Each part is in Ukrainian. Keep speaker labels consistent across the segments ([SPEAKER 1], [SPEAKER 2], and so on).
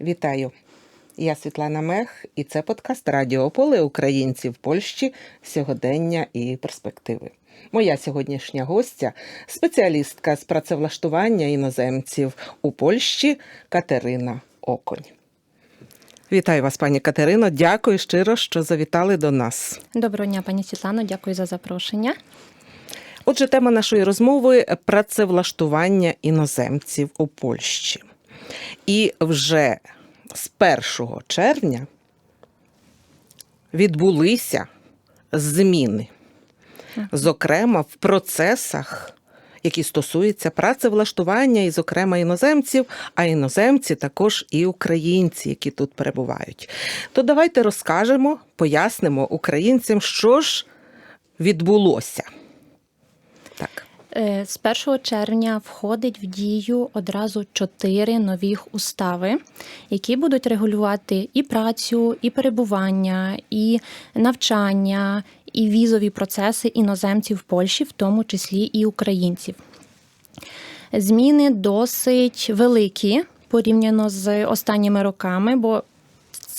[SPEAKER 1] Вітаю! Я Світлана Мех, і це подкаст Радіо Поле Українці в Польщі сьогодення і перспективи. Моя сьогоднішня гостя спеціалістка з працевлаштування іноземців у Польщі Катерина Оконь. Вітаю вас, пані Катерино. Дякую щиро, що завітали до нас.
[SPEAKER 2] Доброго дня, пані Світлано, дякую за запрошення.
[SPEAKER 1] Отже, тема нашої розмови працевлаштування іноземців у Польщі. І вже з 1 червня відбулися зміни, зокрема в процесах, які стосуються працевлаштування, і, зокрема, іноземців, а іноземці також і українці, які тут перебувають. То давайте розкажемо, пояснимо українцям, що ж відбулося.
[SPEAKER 2] Е, З 1 червня входить в дію одразу чотири нових устави, які будуть регулювати і працю, і перебування, і навчання, і візові процеси іноземців в Польщі, в тому числі і українців. Зміни досить великі порівняно з останніми роками, бо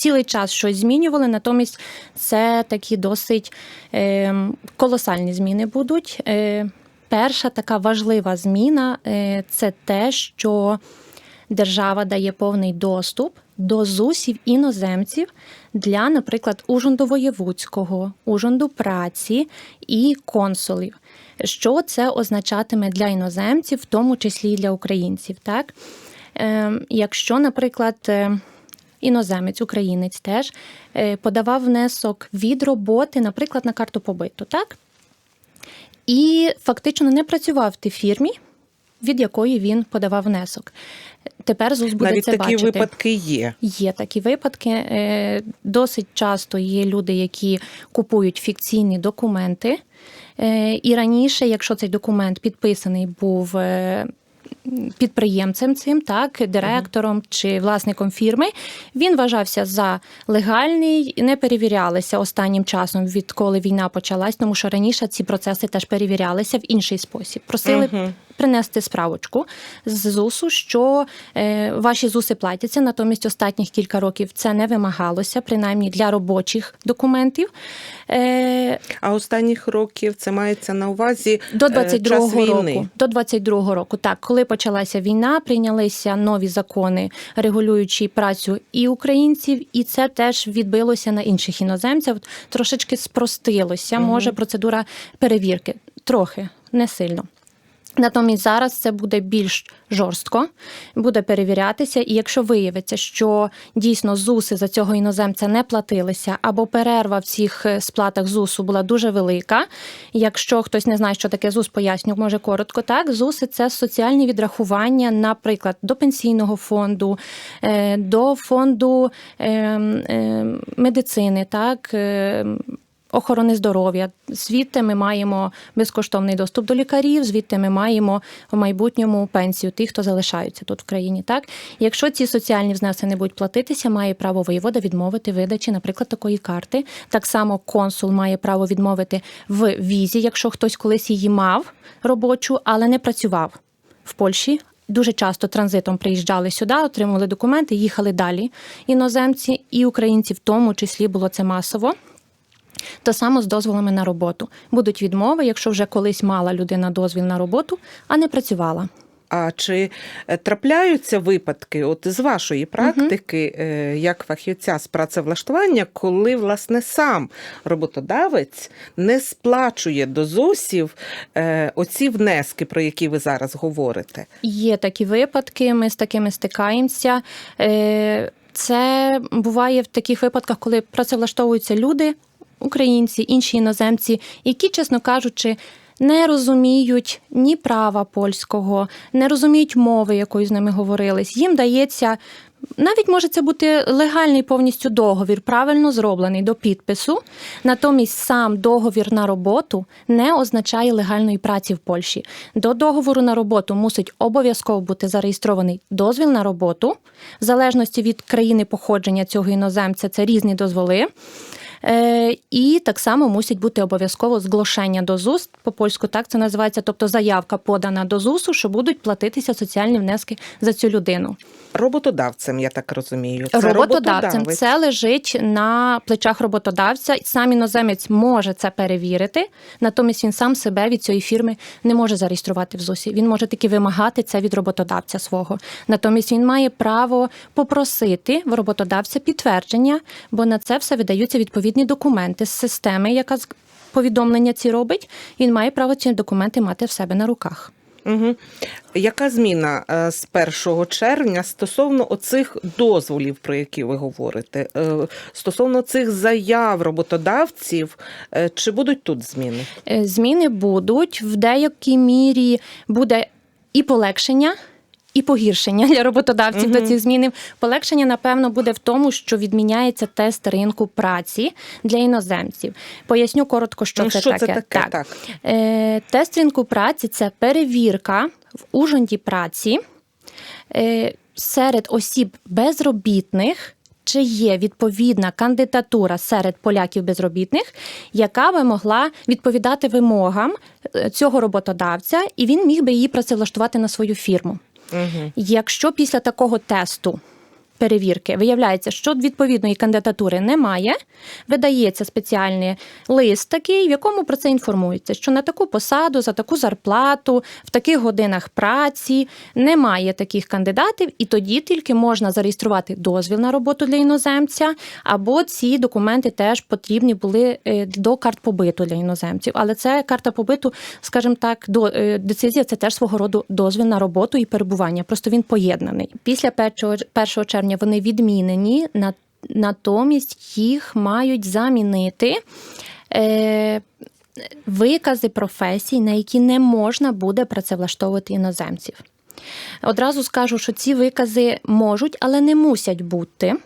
[SPEAKER 2] цілий час щось змінювали, натомість це такі досить е, колосальні зміни будуть. Е, перша така важлива зміна е, це те, що держава дає повний доступ до ЗУСів іноземців для, наприклад, ужонду воєвудського, ужонду праці і консулів. Що це означатиме для іноземців, в тому числі і для українців? Так? Е, якщо, наприклад, е, іноземець, українець теж подавав внесок від роботи, наприклад, на карту побиту, так? І фактично не працював в тій фірмі, від якої він подавав внесок. Тепер ЗУС буде
[SPEAKER 1] Навіть
[SPEAKER 2] це
[SPEAKER 1] такі
[SPEAKER 2] бачити.
[SPEAKER 1] випадки є.
[SPEAKER 2] Є такі випадки. Е, Досить часто є люди, які купують фікційні документи. Е, І раніше, якщо цей документ підписаний був е, підприємцем цим, так, директором чи власником фірми, він вважався за легальний, не перевірялися останнім часом, відколи війна почалась, тому що раніше ці процеси теж перевірялися в інший спосіб. Просили
[SPEAKER 1] Мгм.
[SPEAKER 2] Принести справочку з ЗУСу, що е, ваші ЗУСи платяться, натомість останніх кілька років це не вимагалося, принаймні для робочих документів. Е,
[SPEAKER 1] А останніх років це мається на увазі
[SPEAKER 2] до
[SPEAKER 1] е, час
[SPEAKER 2] 22-го
[SPEAKER 1] війни.
[SPEAKER 2] року. До 22-го року. Так, коли почалася війна, прийнялися нові закони, регулюючи працю і українців, і це теж відбилося на інших іноземців. Трошечки спростилося. Може процедура перевірки. Трохи, не сильно. Натомість зараз це буде більш жорстко, буде перевірятися, і якщо виявиться, що дійсно ЗУСи за цього іноземця не платилися, або перерва в цих е, сплатах ЗУСу була дуже велика. Якщо хтось не знає, що таке ЗУС, поясню, може коротко так. ЗУСи це соціальні відрахування, наприклад, до пенсійного фонду, е, до фонду е, е, медицини, так. Охорони здоров'я. Звідти ми маємо безкоштовний доступ до лікарів, звідти ми маємо в майбутньому пенсію тих, хто залишаються тут в країні. Так, якщо ці соціальні внески не будуть платитися, має право воєвода відмовити видачі, наприклад, такої карти. Так само консул має право відмовити в візі, якщо хтось колись її мав робочу, але не працював в Польщі. Дуже часто транзитом приїжджали сюди, отримували документи, їхали далі. Іноземці і українці, в тому числі було це масово. То само з дозволами на роботу. Будуть відмови, якщо вже колись мала людина дозвіл на роботу, а не працювала.
[SPEAKER 1] А чи е, трапляються випадки, от з вашої практики, е, як фахівця з працевлаштування, коли власне сам роботодавець не сплачує до ЗУСів е, оці внески, про які ви зараз говорите?
[SPEAKER 2] Є такі випадки, ми з такими стикаємося. Це буває в таких випадках, коли працевлаштовуються люди, українці, інші іноземці, які, чесно кажучи, не розуміють ні права польського, не розуміють мови, якою з ними говорились. Їм дається. Навіть може це бути легальний повністю договір, правильно зроблений до підпису. Натомість сам договір на роботу не означає легальної праці в Польщі. До договору на роботу мусить обов'язково бути зареєстрований дозвіл на роботу, в залежності від країни походження цього іноземця, це різні дозволи. Е, і так само мусить бути обов'язково зглошення до ЗУС, по польську так це називається, тобто заявка подана до ЗУСу, що будуть платитися соціальні внески за цю людину.
[SPEAKER 1] Роботодавцем, я так розумію. Це
[SPEAKER 2] роботодавцем це лежить на плечах роботодавця. Сам іноземець може це перевірити, натомість він сам себе від цієї фірми не може зареєструвати в ЗУСі. Він може тільки вимагати це від роботодавця свого. Натомість він має право попросити в роботодавця підтвердження, бо на це все видаються відповідні документи з системи, яка повідомлення ці робить. Він має право ці документи мати в себе на руках.
[SPEAKER 1] Угу. Яка зміна е, з 1 червня стосовно оцих дозволів, про які ви говорите? Е, Стосовно цих заяв роботодавців, е, чи будуть тут зміни?
[SPEAKER 2] Зміни будуть в деякій мірі буде і полегшення. І погіршення для роботодавців
[SPEAKER 1] Мгм.
[SPEAKER 2] до цих змін. Полегшення, напевно, буде в тому, що відміняється тест ринку праці для іноземців. Поясню коротко, що,
[SPEAKER 1] Ну,
[SPEAKER 2] це,
[SPEAKER 1] що
[SPEAKER 2] таке.
[SPEAKER 1] це таке? Так.
[SPEAKER 2] Е, тест ринку праці це перевірка в ужонді праці е, серед осіб безробітних. Чи є відповідна кандидатура серед поляків безробітних, яка би могла відповідати вимогам е, цього роботодавця, і він міг би її працевлаштувати на свою фірму?
[SPEAKER 1] Угу.
[SPEAKER 2] Якщо після такого тесту перевірки виявляється, що відповідної кандидатури немає, видається спеціальний лист такий, в якому про це інформується, що на таку посаду, за таку зарплату, в таких годинах праці немає таких кандидатів, і тоді тільки можна зареєструвати дозвіл на роботу для іноземця, або ці документи теж потрібні були е, до карт побиту для іноземців. Але це карта побиту, скажімо так, до е, децизія це теж свого роду дозвіл на роботу і перебування. Просто він поєднаний. Після 1 червня вони відмінені натомість їх мають замінити. Е, Викази професій, на які не можна буде працевлаштовувати іноземців. Одразу скажу, що ці викази можуть, але не мусять бути.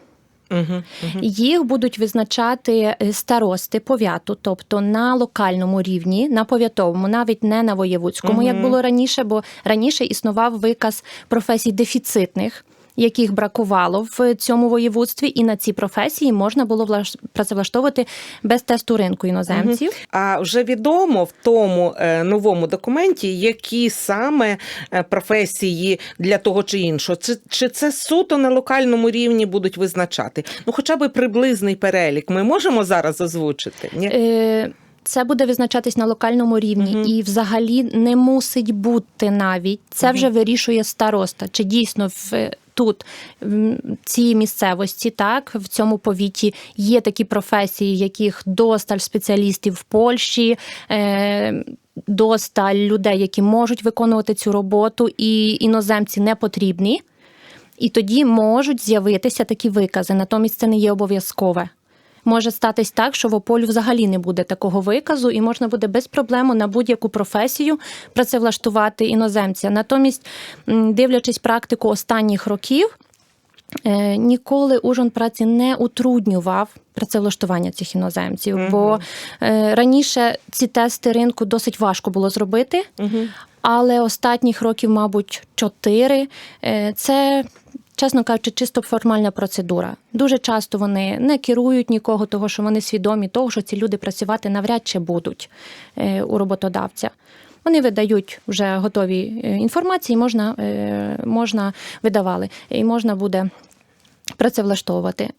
[SPEAKER 1] Угу. Угу.
[SPEAKER 2] Їх будуть визначати е, старости пов'яту, тобто на локальному рівні, на пов'ятовому, навіть не на воєвудському, як було раніше, бо раніше існував виказ професій дефіцитних. Яких бракувало в цьому воєводстві, і на ці професії можна було влаш- працевлаштовувати без тесту ринку іноземців.
[SPEAKER 1] А вже відомо в тому е, новому документі, які саме е, професії для того чи іншого, чи, чи це суто на локальному рівні будуть визначати? Ну, хоча б приблизний перелік. Ми можемо зараз озвучити? Ні?
[SPEAKER 2] Е, Це буде визначатись на локальному рівні,
[SPEAKER 1] Мгм.
[SPEAKER 2] і взагалі не мусить бути навіть. Це вже вирішує староста, чи дійсно в. Тут в цій місцевості, так в цьому повіті є такі професії, яких досталь спеціалістів в Польщі, е, досталь людей, які можуть виконувати цю роботу, і іноземці не потрібні. І тоді можуть з'явитися такі викази. Натомість це не є обов'язкове. Може статись так, що в Ополю взагалі не буде такого виказу, і можна буде без проблем на будь-яку професію працевлаштувати іноземця. Натомість, дивлячись практику останніх років, е, ніколи ужин праці не утруднював працевлаштування цих іноземців.
[SPEAKER 1] Мгм.
[SPEAKER 2] Бо е, раніше ці тести ринку досить важко було зробити.
[SPEAKER 1] Угу.
[SPEAKER 2] Але останніх років, мабуть, чотири. Е, Це, чесно кажучи, чисто формальна процедура. Дуже часто вони не керують нікого, того що вони свідомі того, що ці люди працювати навряд чи будуть е, у роботодавця. Вони видають вже готові е, інформації, можна, е, можна видавали, і можна буде. Працевлаштовувати.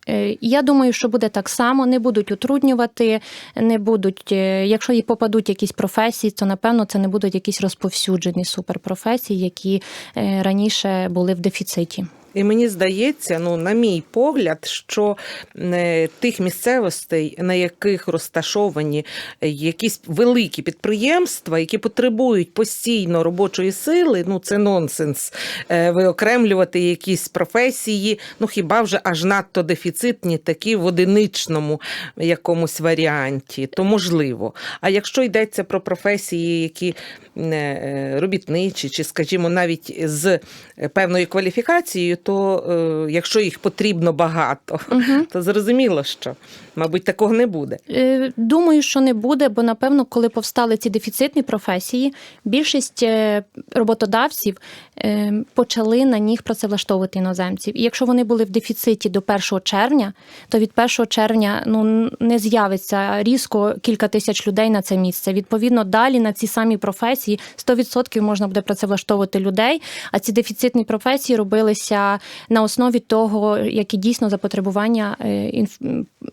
[SPEAKER 2] Я думаю, що буде так само, не будуть утруднювати, не будуть, якщо і попадуть якісь професії, то напевно це не будуть якісь розповсюджені суперпрофесії, які раніше були в дефіциті.
[SPEAKER 1] І мені здається, ну на мій погляд, що е, тих місцевостей, на яких розташовані е, якісь великі підприємства, які потребують постійно робочої сили, ну це нонсенс. е, Виокремлювати якісь професії, ну хіба вже аж надто дефіцитні, такі в одиничному якомусь варіанті, то можливо. А якщо йдеться про професії, які робітничі, чи, скажімо, навіть з певною кваліфікацією, то е, якщо їх потрібно багато, то зрозуміло, що, мабуть, такого не буде.
[SPEAKER 2] Е, Думаю, що не буде, бо напевно, коли повстали ці дефіцитні професії, більшість е, роботодавців почали на них працевлаштовувати іноземців. І якщо вони були в дефіциті до 1 червня, то від 1 червня ну не з'явиться різко кілька тисяч людей на це місце. Відповідно, далі на ці самі професії 100% можна буде працевлаштовувати людей. А ці дефіцитні професії робилися на основі того, які дійсно запотребування е,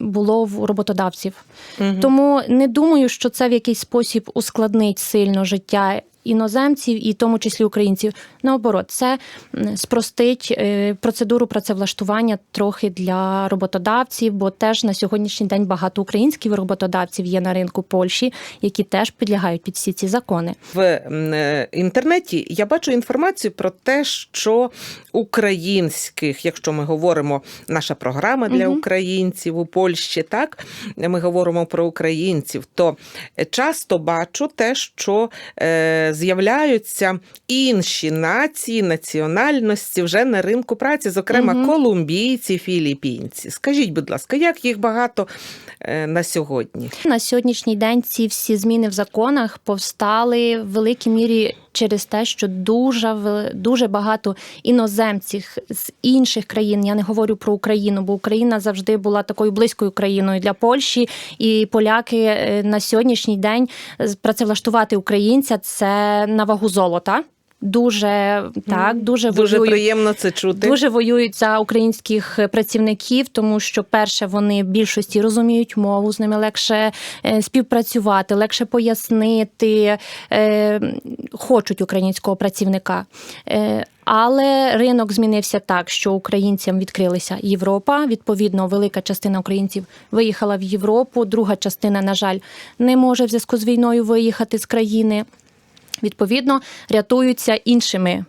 [SPEAKER 2] було в роботодавців. Тому не думаю, що це в якийсь спосіб ускладнить сильно життя. Іноземців і в тому числі українців наоборот, це спростить е, процедуру працевлаштування трохи для роботодавців, бо теж на сьогоднішній день багато українських роботодавців є на ринку Польщі, які теж підлягають під всі ці закони.
[SPEAKER 1] В е, інтернеті я бачу інформацію про те, що українських, якщо ми говоримо, наша програма для
[SPEAKER 2] Мгм.
[SPEAKER 1] українців у Польщі, так ми говоримо про українців, то часто бачу те, що е, з'являються інші нації, національності вже на ринку праці, зокрема
[SPEAKER 2] угу.
[SPEAKER 1] колумбійці, філіппінці. Скажіть, будь ласка, як їх багато е, на сьогодні?
[SPEAKER 2] На сьогоднішній день ці всі зміни в законах повстали в великій мірі через те, що дуже дуже багато іноземців з інших країн. Я не говорю про Україну, бо Україна завжди була такою близькою країною для Польщі, і поляки е, на сьогоднішній день працевлаштувати українця це на вагу золота. Дуже так, дуже,
[SPEAKER 1] Дуже
[SPEAKER 2] воюють.
[SPEAKER 1] приємно це чути.
[SPEAKER 2] Дуже воюють за українських е, працівників, тому що перше вони в більшості розуміють мову, з ними легше е, співпрацювати, легше пояснити, е, хочуть українського працівника. Але ринок змінився так, що українцям відкрилася Європа. Відповідно, велика частина українців виїхала в Європу. Друга частина, на жаль, не може в зв'язку з війною виїхати з країни. Відповідно, рятуються іншими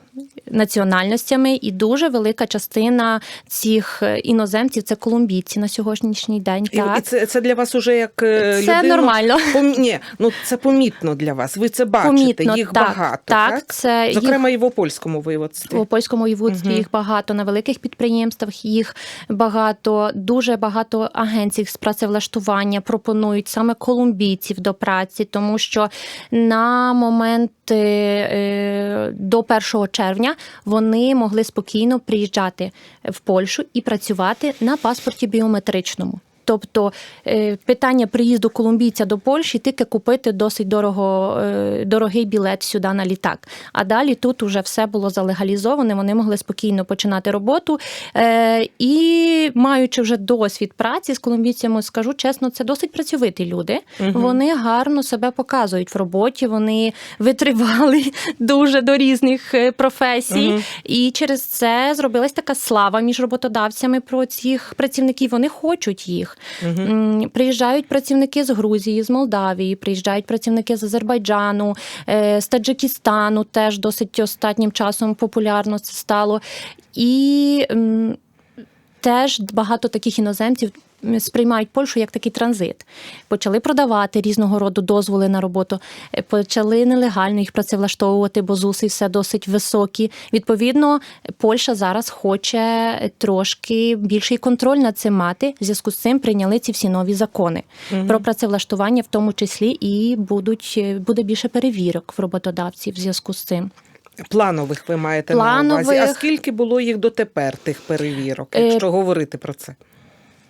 [SPEAKER 2] національностями, і дуже велика частина цих е, іноземців це колумбійці на сьогоднішній день.
[SPEAKER 1] І,
[SPEAKER 2] так
[SPEAKER 1] і це, це для вас уже як е,
[SPEAKER 2] Це
[SPEAKER 1] людину...
[SPEAKER 2] нормально.
[SPEAKER 1] Пом... Ні, ну це помітно для вас. Ви це бачите,
[SPEAKER 2] Помітно,
[SPEAKER 1] їх
[SPEAKER 2] так,
[SPEAKER 1] багато.
[SPEAKER 2] так,
[SPEAKER 1] Так,
[SPEAKER 2] це їх-
[SPEAKER 1] зокрема і в опольському воєводстві.
[SPEAKER 2] У польському воєводстві
[SPEAKER 1] Мгм.
[SPEAKER 2] їх багато на великих підприємствах. Їх багато, дуже багато агенцій з працевлаштування пропонують саме колумбійців до праці, тому що на момент е, до 1 червня вони могли спокійно приїжджати в Польщу і працювати на паспорті біометричному. Тобто е, питання приїзду колумбійця до Польщі тільки купити досить дорого, е, дорогий білет сюди на літак. А далі тут уже все було залегалізоване. Вони могли спокійно починати роботу. Е, І маючи вже досвід праці з колумбійцями, скажу чесно, це досить працьовиті люди.
[SPEAKER 1] Мгм.
[SPEAKER 2] Вони гарно себе показують в роботі. Вони витривали дуже до різних професій.
[SPEAKER 1] Мгм.
[SPEAKER 2] І через це зробилась така слава між роботодавцями про цих працівників. Вони хочуть їх.
[SPEAKER 1] Мгм.
[SPEAKER 2] Угу. Приїжджають працівники з Грузії, з Молдавії, приїжджають працівники з Азербайджану, е, з Таджикистану. Теж досить останнім часом популярно це стало. І теж багато таких іноземців. Сприймають Польщу як такий транзит. Почали продавати різного роду дозволи на роботу, е, почали нелегально їх працевлаштовувати, бо ЗУСи все досить високі. Відповідно, Польща зараз хоче трошки більший контроль над цим мати. В зв'язку з цим прийняли ці всі нові закони
[SPEAKER 1] Мгм.
[SPEAKER 2] про працевлаштування, в тому числі і будуть е, буде більше перевірок в роботодавців в зв'язку з цим.
[SPEAKER 1] Планових ви маєте на увазі. А скільки було їх дотепер, тих перевірок,
[SPEAKER 2] Е,
[SPEAKER 1] якщо говорити про це?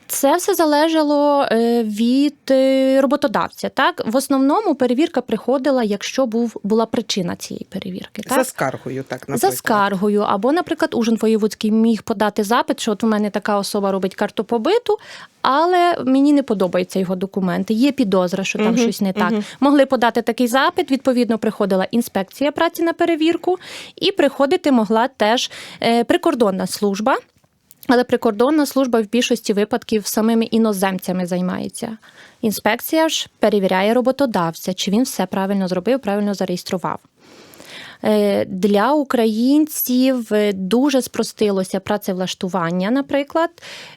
[SPEAKER 2] Це все залежало е, від е, роботодавця. Так, в основному перевірка приходила, якщо був була причина цієї перевірки. Так?
[SPEAKER 1] За скаргою, так, наприклад.
[SPEAKER 2] За скаргою, або, наприклад, Ужин Воєвудський міг подати запит, що от у мене така особа робить карту побиту, але мені не подобаються його документи. Є підозра, що там
[SPEAKER 1] Мгм,
[SPEAKER 2] щось не так. Могли подати такий запит. Відповідно, приходила інспекція праці на перевірку, і приходити могла теж е, прикордонна служба. Але прикордонна служба в більшості випадків самими іноземцями займається. Інспекція ж перевіряє роботодавця, чи він все правильно зробив, правильно зареєстрував. Е, Для українців е, дуже спростилося працевлаштування, наприклад,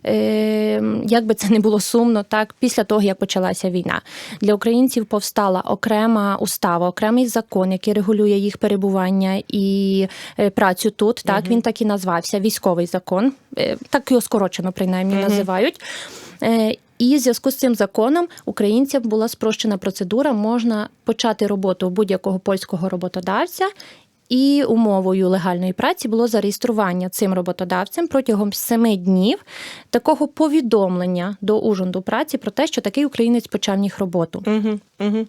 [SPEAKER 2] Е, як би це не було сумно, так після того як почалася війна. Для українців повстала окрема устава, окремий закон, який регулює їх перебування і працю тут. Так він так і назвався військовий закон. Так його скорочено принаймні називають. І в зв'язку з цим законом українцям була спрощена процедура. Можна почати роботу у будь-якого польського роботодавця. І умовою легальної праці було зареєстрування цим роботодавцем протягом семи днів такого повідомлення до ужонду праці про те, що такий українець почав них роботу.
[SPEAKER 1] Угу, угу.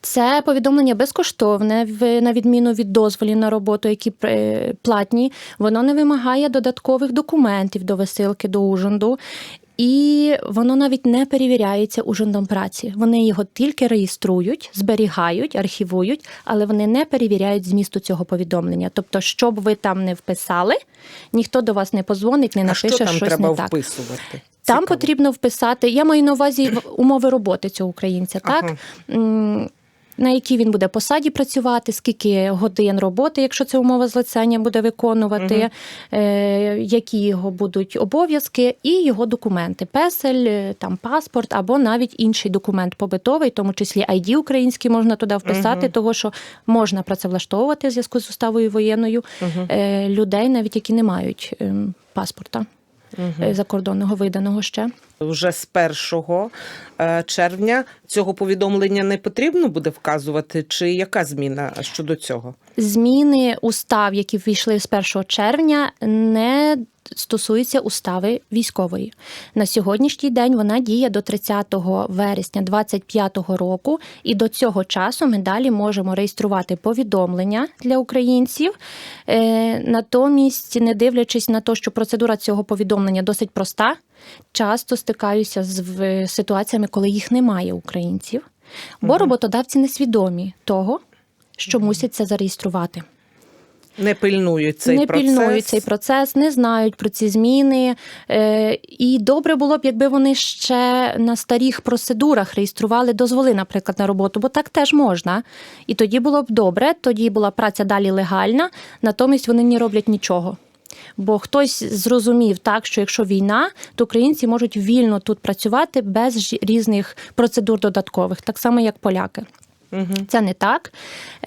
[SPEAKER 2] Це повідомлення безкоштовне, на відміну від дозволів на роботу, які е, платні. Воно не вимагає додаткових документів до висилки до ужонду. І воно навіть не перевіряється ужиндом праці. Вони його тільки реєструють, зберігають, архівують, але вони не перевіряють змісту цього повідомлення. Тобто, що б ви там не вписали, ніхто до вас не позвонить, не
[SPEAKER 1] А
[SPEAKER 2] напише
[SPEAKER 1] що там
[SPEAKER 2] щось
[SPEAKER 1] треба
[SPEAKER 2] не так.
[SPEAKER 1] вписувати?
[SPEAKER 2] Там
[SPEAKER 1] Цікаво.
[SPEAKER 2] потрібно вписати. Я маю на увазі умови роботи цього українця, так
[SPEAKER 1] Ага.
[SPEAKER 2] На якій він буде посаді працювати, скільки годин роботи, якщо це умова злицення буде виконувати, е, які його будуть обов'язки, і його документи, песель, е, там паспорт або навіть інший документ побитовий, в тому числі ID український можна туди вписати, того що можна працевлаштовувати в зв'язку з уставою воєнною е, людей, навіть які не мають ем, паспорта е, закордонного виданого ще.
[SPEAKER 1] Вже з 1 е, червня цього повідомлення не потрібно буде вказувати, чи яка зміна щодо цього?
[SPEAKER 2] Зміни устав, які ввійшли з 1 червня, не стосуються устави військової. На сьогоднішній день вона діє до 30 вересня 2025 року, і до цього часу ми далі можемо реєструвати повідомлення для українців. Е, Натомість, не дивлячись на те, що процедура цього повідомлення досить проста, часто стикаюся з ситуаціями, коли їх немає українців, бо роботодавці несвідомі того, що мусять це зареєструвати.
[SPEAKER 1] Не пильнують цей
[SPEAKER 2] не
[SPEAKER 1] процес?
[SPEAKER 2] пільнують цей процес, не знають про ці зміни. Е, і добре було б, якби вони ще на старих процедурах реєстрували дозволи, наприклад, на роботу, бо так теж можна. І тоді було б добре, тоді була праця далі легальна, натомість вони не роблять нічого. Бо хтось зрозумів так, що якщо війна, то українці можуть вільно тут працювати без різних процедур додаткових, так само як поляки.
[SPEAKER 1] Мгм.
[SPEAKER 2] Це не так.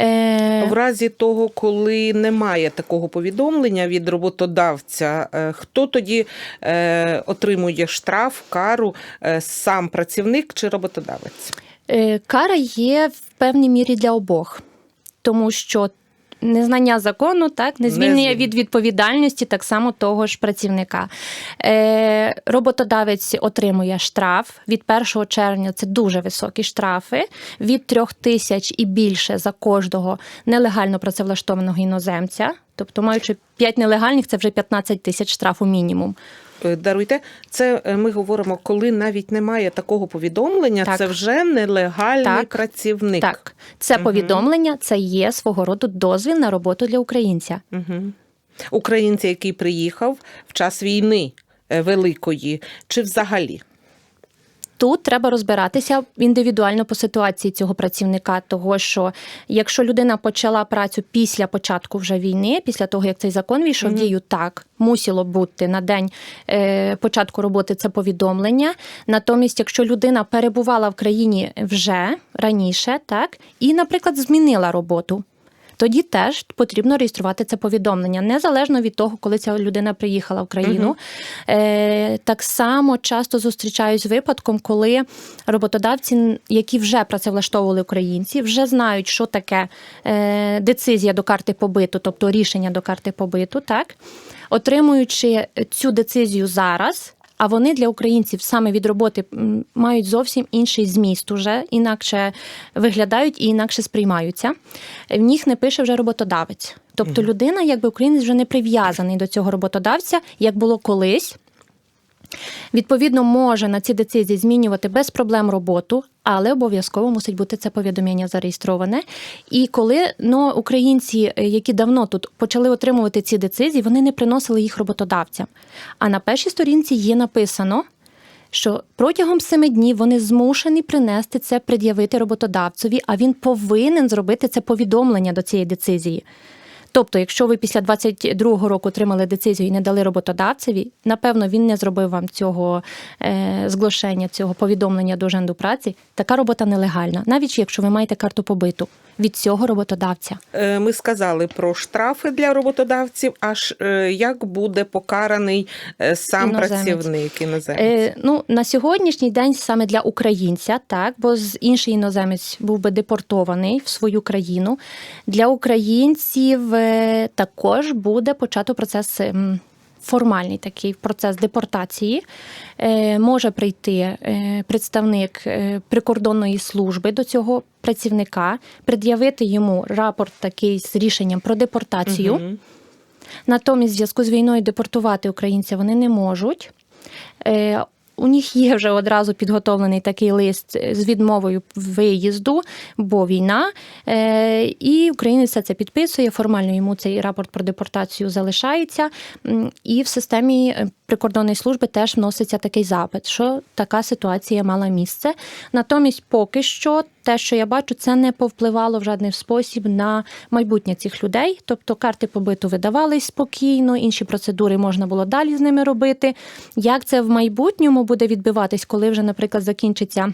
[SPEAKER 2] Е,
[SPEAKER 1] В разі того, коли немає такого повідомлення від роботодавця, е, хто тоді е, отримує штраф, кару, е, сам працівник чи роботодавець?
[SPEAKER 2] Е, Кара є в певній мірі для обох, тому що незнання закону так не звільнює. від відповідальності так само того ж працівника. Е, роботодавець отримує штраф від 1 червня. Це дуже високі штрафи від 3 тисяч і більше за кожного нелегально працевлаштованого іноземця. Тобто, маючи 5 нелегальних, це вже 15 тисяч штрафу мінімум.
[SPEAKER 1] Е, Даруйте, це е, ми говоримо, коли навіть немає такого повідомлення,
[SPEAKER 2] Так.
[SPEAKER 1] це вже нелегальний
[SPEAKER 2] Так.
[SPEAKER 1] працівник.
[SPEAKER 2] Так, це
[SPEAKER 1] угу.
[SPEAKER 2] повідомлення, це є свого роду дозвіл на роботу для українця.
[SPEAKER 1] Угу. Українця, який приїхав в час війни е, великої, чи взагалі?
[SPEAKER 2] Тут треба розбиратися індивідуально по ситуації цього працівника, того що якщо людина почала працю після початку вже війни, після того як цей закон війшов в дію, так мусило бути на день е, початку роботи це повідомлення. Натомість, якщо людина перебувала в країні вже раніше, так і, наприклад, змінила роботу. Тоді теж потрібно реєструвати це повідомлення незалежно від того, коли ця людина приїхала в країну. Е, так само часто зустрічаюсь з випадком, коли роботодавці, які вже працевлаштовували українці, вже знають, що таке е, децизія до карти побиту, тобто рішення до карти побиту, так отримуючи цю децизію зараз. А вони для українців саме від роботи мають зовсім інший зміст, уже інакше виглядають і інакше сприймаються. В них не пише вже роботодавець. Тобто людина, якби українець вже не прив'язаний до цього роботодавця, як було колись. Відповідно, може на ці децизії змінювати без проблем роботу, але обов'язково мусить бути це повідомлення зареєстроване. І коли ну, українці, е, які давно тут почали отримувати ці децизії, вони не приносили їх роботодавцям. А на першій сторінці є написано. що протягом семи днів вони змушені принести це, пред'явити роботодавцеві, а він повинен зробити це повідомлення до цієї децизії. Тобто, якщо ви після 22-го року отримали децизію і не дали роботодавцеві, напевно, він не зробив вам цього е, зглашення, цього повідомлення до женду праці. Така робота нелегальна, навіть якщо ви маєте карту побиту від цього роботодавця.
[SPEAKER 1] Е, Ми сказали про штрафи для роботодавців. Аж е, як буде покараний е, сам
[SPEAKER 2] Іноземець.
[SPEAKER 1] працівник іноземець?
[SPEAKER 2] Е, ну на сьогоднішній день саме для українця, так бо з інший іноземець був би депортований в свою країну. Для українців також буде почато процес. ем, Формальний такий процес депортації Е, може прийти е, представник е, прикордонної служби до цього працівника, пред'явити йому рапорт такий з рішенням про депортацію.
[SPEAKER 1] Мгм.
[SPEAKER 2] Натомість, в зв'язку з війною депортувати українця вони не можуть. Е, у них є вже одразу підготовлений такий лист з відмовою виїзду, бо війна. Е, і українець це підписує. Формально йому цей рапорт про депортацію залишається. І в системі е, прикордонної служби теж вноситься такий запит, що така ситуація мала місце. Натомість, поки що, те, що я бачу, це не повпливало в жодний спосіб на майбутнє цих людей. Тобто карти побиту видавались спокійно, інші процедури можна було далі з ними робити. Як це в майбутньому буде відбиватись, коли вже, наприклад, закінчиться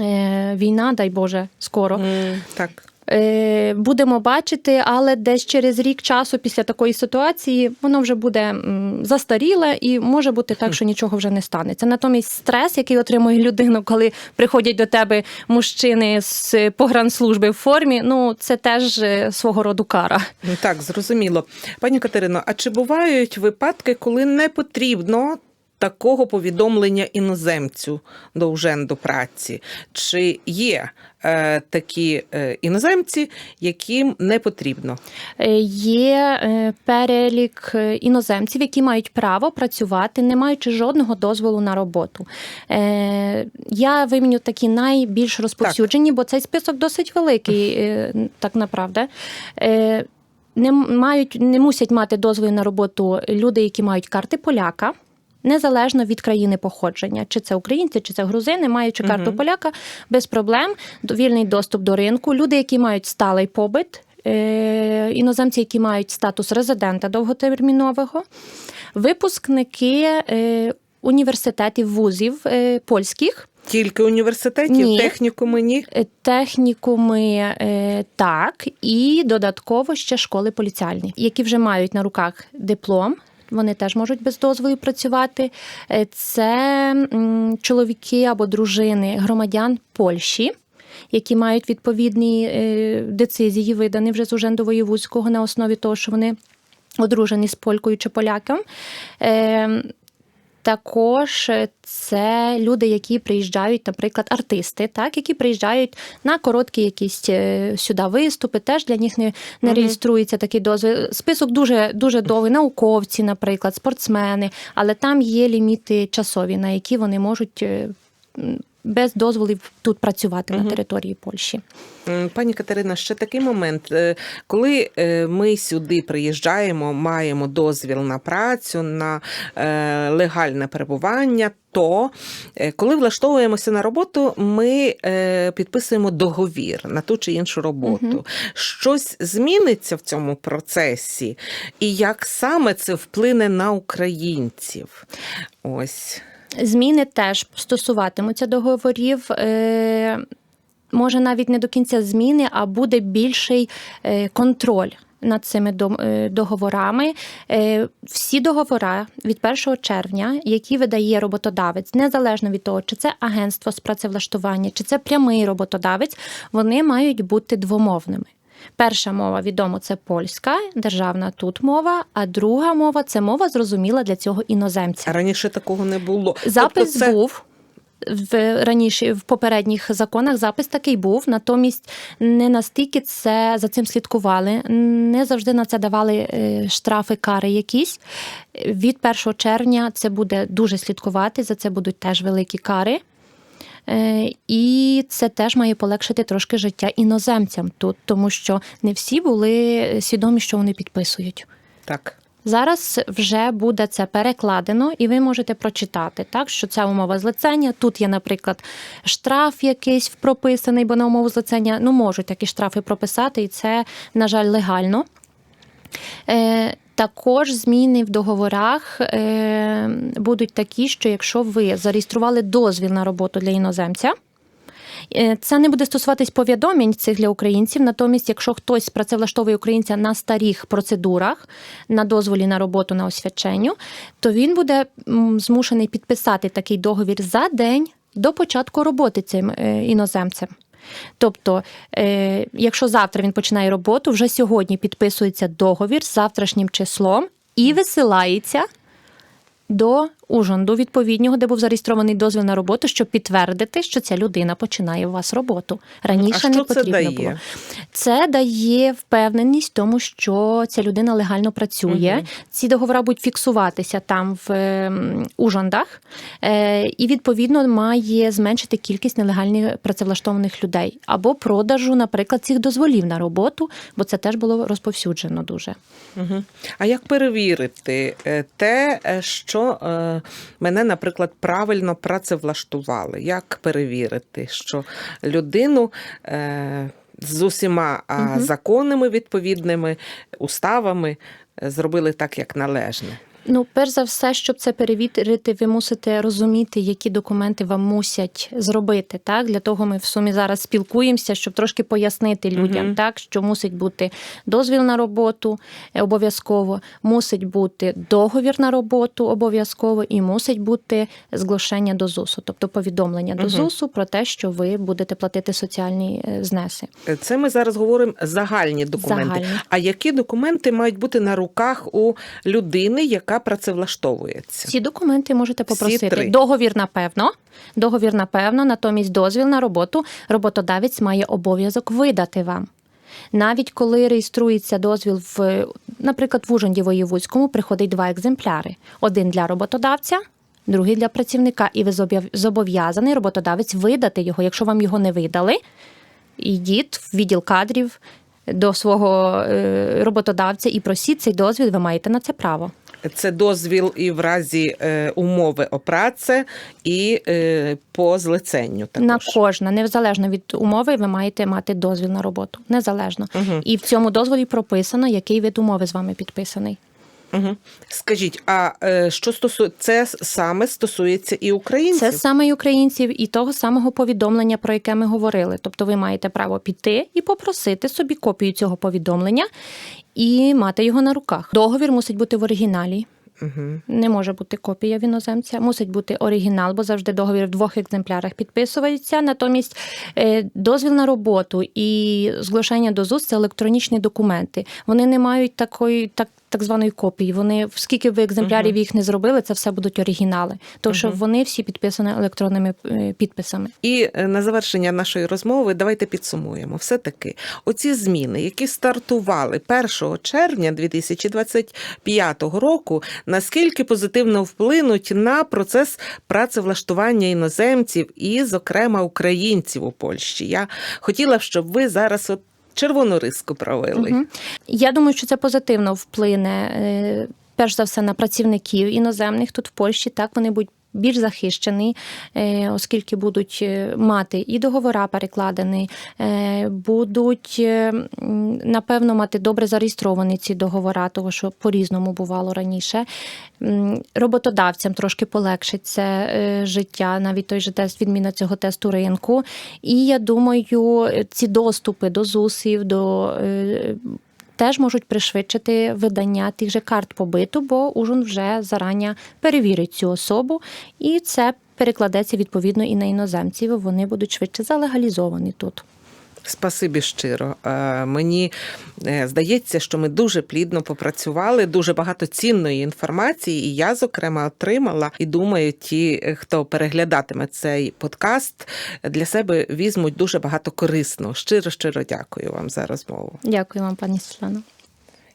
[SPEAKER 2] е, війна, дай Боже, скоро.
[SPEAKER 1] Mm, Так.
[SPEAKER 2] Е, Будемо бачити, але десь через рік часу після такої ситуації воно вже буде застаріле і може бути так, що нічого вже не станеться. Натомість стрес, який отримує людина, коли приходять до тебе мужчини з погранслужби в формі, ну це теж е, свого роду кара.
[SPEAKER 1] Ну, Так, зрозуміло. Пані Катерино, а чи бувають випадки, коли не потрібно такого повідомлення іноземцю до уженду праці? Чи є е, такі е, іноземці, яким не потрібно?
[SPEAKER 2] Е, Є е, перелік е, іноземців, які мають право працювати, не маючи жодного дозволу на роботу. Е, Я виміню такі найбільш розповсюджені, бо цей список досить великий, е, так направда. Е, Не мають, не мусять мати дозволи на роботу люди, які мають карти поляка. Незалежно від країни походження, чи це українці, чи це грузини, маючи карту
[SPEAKER 1] Мгм.
[SPEAKER 2] поляка, без проблем, вільний доступ до ринку. Люди, які мають сталий побит, е, іноземці, які мають статус резидента довготермінового, випускники е, університетів, вузів е, польських.
[SPEAKER 1] Тільки університетів,
[SPEAKER 2] Ні.
[SPEAKER 1] технікуми ні?
[SPEAKER 2] Технікуми так, і додатково ще школи поліціальні, які вже мають на руках диплом. Вони теж можуть без дозволу працювати. Е, Це чоловіки або дружини громадян Польщі, які мають відповідні е, децизії, видані вже з Ужендо-Воєвузького на основі того, що вони одружені з полькою чи поляком. Е, також це люди, які приїжджають, наприклад, артисти, так, які приїжджають на короткі якісь е, сюди виступи. Теж для них не, не
[SPEAKER 1] Мгм.
[SPEAKER 2] реєструється такий дозвіл. Список дуже дуже довгий. Науковці, наприклад, спортсмени, але там є ліміти часові, на які вони можуть. Без дозволів тут працювати
[SPEAKER 1] Мгм.
[SPEAKER 2] на території Польщі.
[SPEAKER 1] Пані Катерина, ще такий момент. Е, Коли е, ми сюди приїжджаємо, маємо дозвіл на працю, на е, легальне перебування, то коли влаштовуємося на роботу, ми підписуємо договір на ту чи іншу роботу.
[SPEAKER 2] Мгм.
[SPEAKER 1] Щось зміниться в цьому процесі, і як саме це вплине на українців? Ось.
[SPEAKER 2] Зміни теж стосуватимуться договорів. Е, може, навіть не до кінця зміни, а буде більший е, контроль. Над цими е, договорами всі договори від 1 червня, які видає роботодавець, незалежно від того, чи це агентство з працевлаштування, чи це прямий роботодавець, вони мають бути двомовними. Перша мова відомо це польська державна тут мова, а друга мова це мова зрозуміла для цього іноземця.
[SPEAKER 1] Раніше такого не було.
[SPEAKER 2] Запис
[SPEAKER 1] тобто це...
[SPEAKER 2] був. В раніше в попередніх законах запис такий був, натомість не настільки це за цим слідкували, не завжди на це давали е, штрафи, кари якісь. Від 1 червня це буде дуже слідкувати, за це будуть теж великі кари. Е, І це теж має полегшити трошки життя іноземцям тут, тому що не всі були свідомі, що вони підписують.
[SPEAKER 1] Так.
[SPEAKER 2] Зараз вже буде це перекладено, і ви можете прочитати, так що ця умова злицення. Тут є, наприклад, штраф якийсь прописаний, бо на умову злицення ну можуть такі штрафи прописати, і це, на жаль, легально. Е, також зміни в договорах е, будуть такі, що якщо ви зареєстрували дозвіл на роботу для іноземця. е, Це не буде стосуватись повідомлень цих для українців. Натомість, якщо хтось працевлаштовує українця на старих процедурах, на дозволі на роботу на освяченню, то він буде змушений підписати такий договір за день до початку роботи цим е, іноземцем. Тобто, е, якщо завтра він починає роботу, вже сьогодні підписується договір з завтрашнім числом і висилається до Ужонду відповіднього, де був зареєстрований дозвіл на роботу, щоб підтвердити, що ця людина починає у вас роботу. Раніше
[SPEAKER 1] А
[SPEAKER 2] не
[SPEAKER 1] що це
[SPEAKER 2] потрібно
[SPEAKER 1] дає?
[SPEAKER 2] було. Це дає впевненість в тому, що ця людина легально працює.
[SPEAKER 1] Мгм.
[SPEAKER 2] Ці договори будуть фіксуватися там в ем, Ужондах, е, і відповідно має зменшити кількість нелегально працевлаштованих людей або продажу, наприклад, цих дозволів на роботу, бо це теж було розповсюджено дуже.
[SPEAKER 1] Угу. А як перевірити е, те, е, що мене, наприклад, правильно працевлаштували? Як перевірити, що людину е, з усіма законами відповідними, уставами е, зробили так, як належне?
[SPEAKER 2] Ну, перш за все, щоб це перевірити, ви мусите розуміти, які документи вам мусять зробити. Так для того ми в сумі зараз спілкуємося, щоб трошки пояснити людям,
[SPEAKER 1] Мгм.
[SPEAKER 2] так що мусить бути дозвіл на роботу е, обов'язково, мусить бути договір на роботу обов'язково, і мусить бути зглашення до ЗУСу, тобто повідомлення до ЗУСу про те, що ви будете платити соціальні е, знеси.
[SPEAKER 1] Е, Це ми зараз говоримо загальні документи.
[SPEAKER 2] Загальні.
[SPEAKER 1] А які документи мають бути на руках у людини, яка працевлаштовується?
[SPEAKER 2] Ці документи можете
[SPEAKER 1] Всі
[SPEAKER 2] попросити.
[SPEAKER 1] три.
[SPEAKER 2] Договір, напевно. Договір, напевно, натомість дозвіл на роботу роботодавець має обов'язок видати вам. Навіть коли реєструється дозвіл в, наприклад, в Ужонді Воєвудському, приходить два екземпляри: один для роботодавця, другий для працівника. І ви зобов'язаний роботодавець видати його. Якщо вам його не видали, йдіть в відділ кадрів до свого е, роботодавця і просіть цей дозвіл. Ви маєте на це право.
[SPEAKER 1] Це дозвіл і в разі е, умови о праці, і е, по злиценню також.
[SPEAKER 2] На кожна, незалежно від умови, ви маєте мати дозвіл на роботу. Незалежно.
[SPEAKER 1] Угу.
[SPEAKER 2] І в цьому дозволі прописано, який вид умови з вами підписаний.
[SPEAKER 1] Угу. Скажіть, а е, що стосується це саме стосується і українців?
[SPEAKER 2] Це саме й українців і того самого повідомлення, про яке ми говорили. Тобто ви маєте право піти і попросити собі копію цього повідомлення і мати його на руках. Договір мусить бути в оригіналі.
[SPEAKER 1] Угу.
[SPEAKER 2] Не може бути копія в іноземця, мусить бути оригінал, бо завжди договір в двох екземплярах підписується. Натомість е, дозвіл на роботу і зглашення до ЗУС це електронічні документи. Вони не мають такої так. Так званої копії. Вони скільки ви екземплярів їх не зробили, це все будуть оригінали. Тому що вони всі підписані електронними е, підписами.
[SPEAKER 1] І е, на завершення нашої розмови давайте підсумуємо. Все таки, оці зміни, які стартували 1 червня 2025 року, наскільки позитивно вплинуть на процес працевлаштування іноземців і, зокрема, українців у Польщі. Я хотіла б, щоб ви зараз от червону риску провели.
[SPEAKER 2] Угу. Я думаю, що це позитивно вплине е, перш за все на працівників іноземних тут в Польщі. Так вони будуть. Більш захищені, е, оскільки будуть е, мати і договора перекладені, е, будуть напевно мати добре зареєстровані ці договора, того що по-різному бувало раніше. Роботодавцям трошки полегшить це е, життя, навіть той же тест, відміна цього тесту ринку. І я думаю, ці доступи до ЗУСів, до теж можуть пришвидшити видання тих же карт побиту, бо Ужин вже зарані перевірить цю особу, і це перекладеться відповідно і на іноземців. Вони будуть швидше залегалізовані тут.
[SPEAKER 1] Спасибі щиро. Е, Мені е, здається, що ми дуже плідно попрацювали, дуже багато цінної інформації, і я, зокрема, отримала. І думаю, ті, е, хто переглядатиме цей подкаст, для себе візьмуть дуже багато корисного. Щиро, щиро дякую вам за розмову.
[SPEAKER 2] Дякую вам, пані Світлано.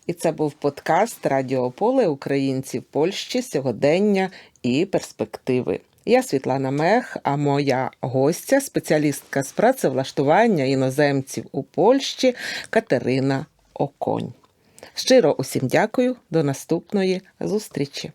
[SPEAKER 1] І це був подкаст Радіо Поле Українці в Польщі сьогодення і перспективи. Я Світлана Мех, а моя гостя, спеціалістка з працевлаштування іноземців у Польщі Катерина Оконь. Щиро усім дякую. До наступної зустрічі.